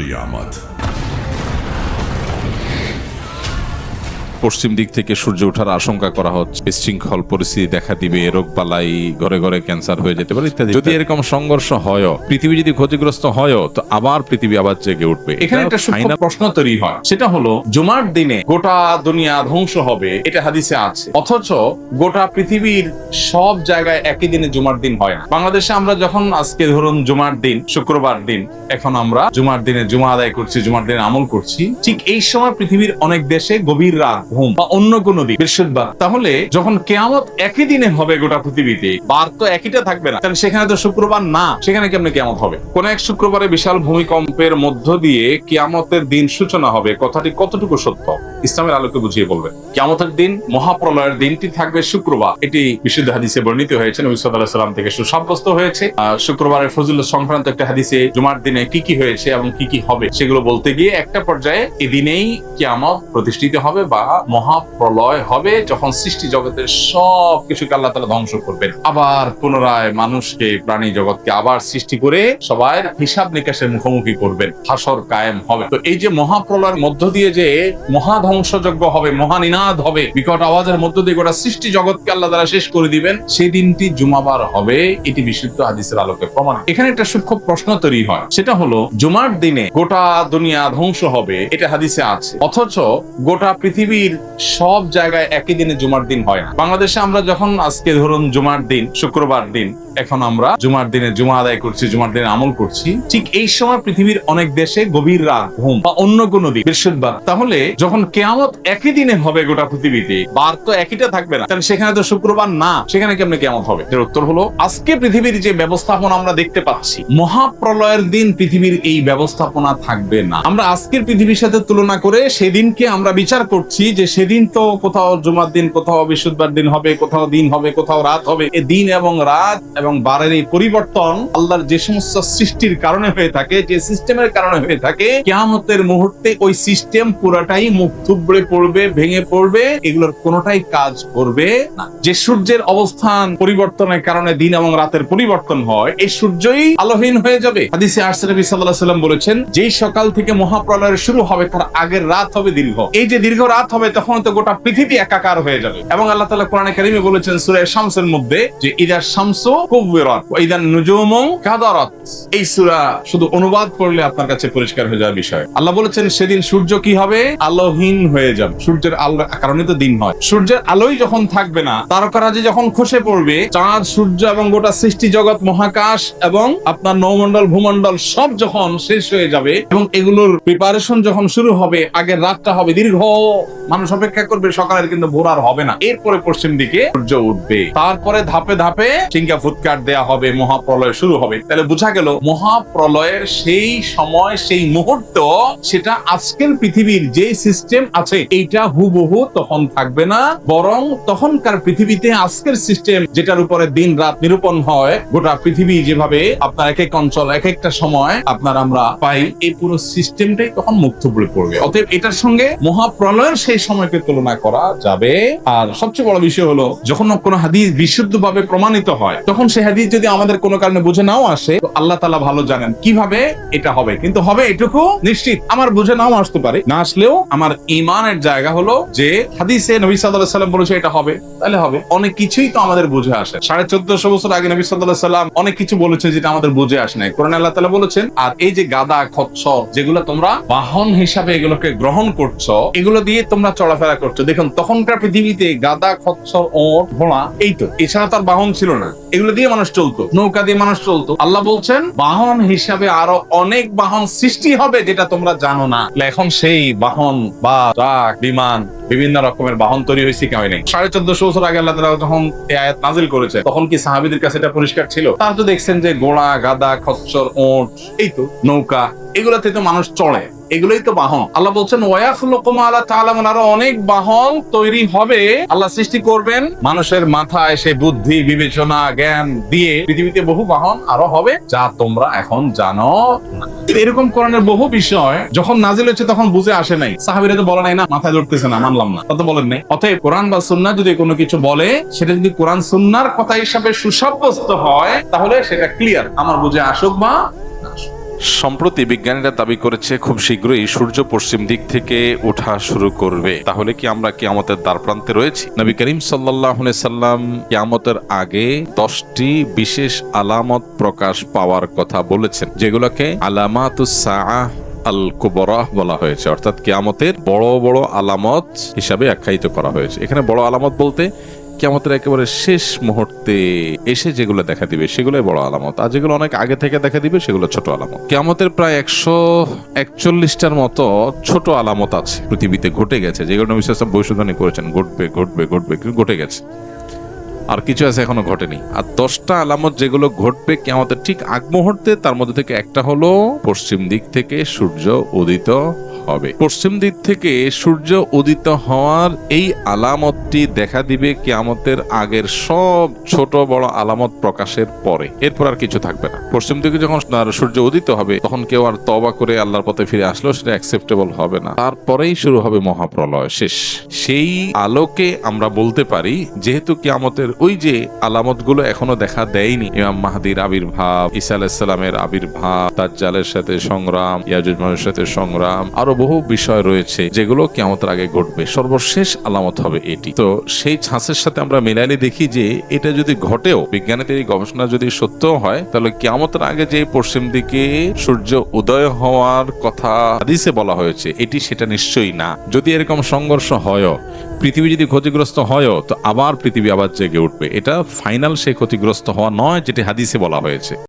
কিয়ামত পশ্চিম দিক থেকে সূর্য ওঠার আশঙ্কা করা হচ্ছে। বিশৃঙ্খল পরিস্থিতি দেখা দিবে রোগবালাই ঘরে ঘরে ক্যান্সার হয়ে যেতে পারে ইত্যাদি। যদি এরকম সংঘর্ষ হয় পৃথিবী যদি ক্ষতিগ্রস্ত হয় তো আবার পৃথিবী আবার জেগে উঠবে। এখানে একটা সূক্ষ্ম প্রশ্ন তৈরি হয়। সেটা হলো জুমার দিনে গোটা দুনিয়া ধ্বংস হবে এটা হাদিসে আছে। অথচ গোটা পৃথিবীর সব জায়গায় একই দিনে জুমার দিন হয় না। বাংলাদেশে আমরা যখন আজকে ধরুন জুমার দিন শুক্রবার দিন এখন আমরা জুমার দিনে জুমা আদায় করছি জুমার দিনে আমল করছি ঠিক এই সময় পৃথিবীর অনেক দেশে গভীর রাত ঘুম বা অন্য কোনো দিন বৃহস্পতিবার তাহলে যখন কেয়ামত একই দিনে হবে গোটা পৃথিবীতে বার তো একইটা থাকবে না। তাহলে সেখানে তো শুক্রবার না, সেখানে কেমনে কেয়ামত হবে? কোন এক শুক্রবারে বিশাল ভূমিকম্পের মধ্য দিয়ে কিয়ামতের দিন সূচনা হবে, কথাটি কতটুকু সত্য? ইসলামের আলোকে বুঝিয়ে বলবেন। কিয়ামতের দিন, মহাপ্রলয়ের দিনটি থাকবে শুক্রবার। এটি বিশুদ্ধ হাদিসে বর্ণিত হয়েছে, নবী আলাইহি সাল্লাম থেকে সুসাব্যস্ত হয়েছে। শুক্রবারের ফজিলত সংক্রান্ত একটা হাদিসে জুমার দিনে কি কি হয়েছে এবং কি কি হবে, সেগুলো বলতে গিয়ে একটা পর্যায়ে এদিনেই কেয়ামত প্রতিষ্ঠিত হবে বা মহাপ্রলয় হবে যখন সৃষ্টি জগতের সব কিছুকে আল্লাহ তাআলা ধ্বংস করবেন। আবার পুনরায় মানুষকে, প্রাণী জগৎকে আবার সৃষ্টি করে সবাই হিসাব নিকাশের মুখোমুখি করবেন। হাসর কায়েম হবে। তো এই যে মহাপ্রলয়ের মধ্য দিয়ে যে মহাধ্বংসযজ্ঞ হবে, মহানিনাদ হবে, বিকট আওয়াজের মধ্য দিয়ে গোটা সৃষ্টি জগৎকে আল্লাহ দ্বারা শেষ করে দিবেন, সেই দিনটি জুমাবার হবে, এটি বিশুদ্ধ হাদিসের আলোকে প্রমাণ। এখানে একটা সূক্ষ্ম প্রশ্ন তৈরি হয়। সেটা হলো, জুমার দিনে গোটা দুনিয়া ধ্বংস হবে, এটা হাদিসে আছে। অথচ গোটা পৃথিবীর সব জায়গায় একই দিনে জুমার দিন হয় না। বাংলাদেশে আমরা যখন আজকে ধরুন জুমার দিন, শুক্রবার দিন, এখন আমরা জুমার দিনে জুমা আদায় করছি, জুমার দিনে আমল করছি, ঠিক এই সময় পৃথিবীর অনেক দেশে গভীর রাত, ঘুম বা অন্য কোনো দিন, বৃহস্পতিবার। তাহলে যখন কেয়ামত একই দিনে হবে গোটা পৃথিবীতে, বার তো একইটা থাকবে না, তাহলে সেখানে তো শুক্রবার না, সেখানে কেমনে কেমন হবে? এর উত্তর হলো, আজকে পৃথিবীর যে ব্যবস্থাপনা আমরা দেখতে পাচ্ছি, মহাপ্রলয়ের দিন পৃথিবীর এই ব্যবস্থাপনা থাকবে না। আমরা আজকের পৃথিবীর সাথে তুলনা করে সেদিনকে আমরা বিচার করছি যে সেদিন তো কোথাও জুমার দিন, কোথাও বৃহস্পতিবার দিন হবে, কোথাও দিন হবে, কোথাও রাত হবে এই দিন এবং রাত এবং বারের এই পরিবর্তন আল্লাহর যে সমস্ত সৃষ্টির কারণে হয়ে থাকে, যে সিস্টেমের কারণে হয়ে থাকে, কেয়ামতের মুহূর্তে ওই সিস্টেম পুরাটাই মুখ থুবড়ে পড়বে, ভেঙে পড়বে, এগুলোর কোনোটাই কাজ করবে না। যে সূর্যের অবস্থান পরিবর্তনের কারণে দিন এবং রাতের পরিবর্তন হয় এই সূর্যই আলোহীন হয়ে যাবে। হাদিসে আরসে নবী সাল্লাল্লাহু আলাইহি সাল্লাম বলেছেন, যেই সকাল থেকে মহাপ্রলয়ের শুরু হবে, তার আগের রাত হবে দীর্ঘ। এই যে দীর্ঘ রাত হবে তখন তো গোটা পৃথিবী একাকার হয়ে যাবে। এবং আল্লাহ তাআলা কোরআনে কারিমে বলেছেন, সূরা শামসের মধ্যে যে ইদার শামসু কুববিরাত ওয়া ইদান নুজুমু কাদারাত। এই সূরা শুধু অনুবাদ পড়লে আপনার কাছে পরিষ্কার হয়ে যাবে বিষয়। আল্লাহ বলেছেন, সেদিন সূর্য কি হবে? আলোহীন হয়ে যাবে। সূর্যের আলো কারণে তো দিন হয়। সূর্যের আলোই যখন থাকবে না তারকারাজি যখন খসে পড়বে, চাঁদ, সূর্য এবং গোটা সৃষ্টি জগৎ, মহাকাশ এবং আপনার নৌমন্ডল ভূমণ্ডল সব যখন শেষ হয়ে যাবে এবং এগুলোর প্রিপারেশন যখন শুরু হবে, আগের রাতটা হবে দীর্ঘ। মানুষ অপেক্ষা করবে, সকালের কিন্তু ভোর আর হবে না। এরপরে পশ্চিম দিকে সূর্য উঠবে। তারপরে ধাপে ধাপে চিঙ্কা ফুৎকার দেয়া হবে, মহাপ্রলয় শুরু হবে। তাহলে বোঝা গেল, মহাপ্রলয়ের সেই সময়, সেই মুহূর্ত, সেটা আজকের পৃথিবীর যে সিস্টেম আছে, এইটা হুবহু তখন থাকবে না। বরং তখনকার পৃথিবীতে আজকের সিস্টেম যেটার উপরে দিন রাত নিরূপণ হয়, গোটা পৃথিবী যেভাবে আপনার এক এক অঞ্চল, এক একটা সময় আপনার আমরা পাই, এই পুরো সিস্টেমটাই তখন মুক্ত পড়ে পড়বে। অতএব এটার সঙ্গে মহাপ্রলয়ের সেই সময়কে তুলনা করা যাবে। আর সবচেয়ে বড় বিষয় হলো, যখন কোনো হাদিস বিশুদ্ধভাবে প্রমাণিত হয়, তখন সেই হাদিস যদি আমাদের কোনো কারণে বুঝে নাও আসে আল্লাহ তালা ভালো জানেন কীভাবে এটা হবে। কিন্তু হবে এটুকু নিশ্চিত, আমার বুঝে নাও আসতে পারে। না আসলেও আমার ইমানের জায়গা হলো যে, হাদিসে নবী সাল্লাহ সাল্লাম বলেছে এটা হবে, তাহলে হবে। অনেক কিছুই তো আমাদের বুঝে আসে। সাড়ে চোদ্দশো বছর আগে নবী সাল্লাহ সাল্লাম অনেক কিছু বলেছে যেটা আমাদের বুঝে আসে নাই। কোরআন আল্লাহ তালা বলেছেন, আর এই যে গাদা খচ্ছ যেগুলো তোমরা বাহন হিসাবে এগুলোকে গ্রহণ করছ, এগুলো দিয়ে তোমরা চলাফেরা করছ। দেখুন, তখনকার পৃথিবীতে গাদা, খচ্ছর ওট ঘোড়া এই তো। এছাড়া তার বাহন ছিল না। এগুলো দিয়ে মানুষ চলতো, নৌকা দিয়ে মানুষ চলতো। আল্লাহ বলছেন, বাহন হিসাবে আরও অনেক বাহন সৃষ্টি হবে যেটা তোমরা জানো না। এখন সেই বাহন বা ট্রাক, বিমান, বিভিন্ন রকমের বাহন তৈরি হয়েছে কেউ নেই সাড়ে চোদ্দশো বছর আগে আল্লাহ যখন এই আয়াত নাজিল করেছে, তখন কি সাহাবিদের কাছে এটা পরিষ্কার ছিল? তারা তো দেখছেন যে ঘোড়া গাদা খচ্চর ওট, এই তো, নৌকা, এগুলাতে তো মানুষ চড়ে। এগুলোই তো বাহন। আল্লাহ বলছেন আরও অনেক বাহন তৈরি হবে। আল্লাহ সৃষ্টি করবেন। মানুষের মাথায় সে বুদ্ধি, বিবেচনা, জ্ঞান দিয়ে পৃথিবীতে বহু বাহন আরও হবে যা তোমরা এখন জানো এরকম কোরআনের বহু বিষয় যখন নাজিল হচ্ছে তখন বুঝে আসে নাই। সাহাবিরা তো বলে নাই না, মাথায় ধরতেছে না, মানলাম না। তত বলেন নাই। অতএব কোরআন বা সুন্নাহ যদি কোনো কিছু বলে, সেটা যদি কোরআন সুন্নার কথা হিসাবে সুসাব্যস্ত হয়, তাহলে সেটা ক্লিয়ার আমার বুঝে আসুক বা। সম্প্রতি বিজ্ঞানীরা দাবি করেছে খুব শীঘ্রই সূর্য পশ্চিম দিক থেকে ওঠা শুরু করবে। তাহলে কি আমরা কিয়ামতের দ্বার প্রান্তে রয়েছি? নবী করিম সাল্লাহ সাল্লাম কিয়ামতের আগে দশটি বিশেষ আলামত প্রকাশ পাওয়ার কথা বলেছেন, যেগুলোকে আলামাতুস সাআহ আল কুবরাহ বলা হয়েছে। অর্থাৎ কিয়ামতের বড় বড় আলামত হিসাবে আখ্যায়িত করা হয়েছে। এখানে বড় আলামত বলতে কিয়ামতের একেবারে শেষ মুহূর্তে এসে যেগুলো দেখা দিবে, সেগুলোই বড় আলামত। আর যেগুলো অনেক আগে থেকে দেখা দিবে, সেগুলো ছোট আলামত। কিয়ামতের প্রায় একশো একচল্লিশটার মতো ছোট আলামত আছে পৃথিবীতে ঘটে গেছে। যেগুলো নবী ওয়াসাল্লাম ভবিষ্যদ্বাণী করেছেন, ঘটবে ঘটবে ঘটবে ঘটে গেছে। আর কিছু আছে এখনও ঘটেনি। আর দশটা আলামত যেগুলো ঘটবে কেমতের ঠিক আগ মুহূর্তে, তার মধ্যে থেকে একটা হলো পশ্চিম দিক থেকে সূর্য উদিত হবে। পশ্চিম দিক থেকে সূর্য উদিত হওয়ার এই আলামতটি দেখা দিবে কিয়ামতের আগের সব ছোট বড় আলামত প্রকাশের পরে। এরপর আর কিছু থাকবে না। পশ্চিম দিকে যখন সূর্য উদিত হবে, তখন কেউ আর তবা করে আল্লাহর পথে ফিরে আসলেও সেটা অ্যাকসেপ্টেবল হবে না। তারপরেই শুরু হবে মহাপ্রলয় শেষ। সেই আলোকে আমরা বলতে পারি, যেহেতু কিয়ামতের ওই যে আলামতগুলো এখনও দেখা দেয়নি, ইমাম মাহাদির আবির্ভাব, ঈসা আলাইসাল্লামের আবির্ভাব তাজ্জালের সাথে সংগ্রাম, ইয়াজুজ মানুষের সাথে সংগ্রাম, আরও বহু বিষয় রয়েছে যেগুলো কিয়ামতের আগে ঘটবে। সর্বশেষ আলামত হবে এটি। তো সেই ছাঁচের সাথে আমরা মিলাইলে দেখি যে এটা যদি ঘটেও, বিজ্ঞানীদের এই গবেষণা যদি সত্য হয়, তাহলে কিয়ামতের আগে যে পশ্চিম দিকে সূর্য উদয় হওয়ার কথা হাদিসে বলা হয়েছে, এটি সেটা নিশ্চয়ই না। যদি এরকম সংঘর্ষ হয়ও, পৃথিবী যদি ক্ষতিগ্রস্ত হয়ও, তো আবার পৃথিবী আবার জেগে উঠবে। এটা ফাইনাল সেই ক্ষতিগ্রস্ত হওয়া নয় যেটি হাদিসে বলা হয়েছে।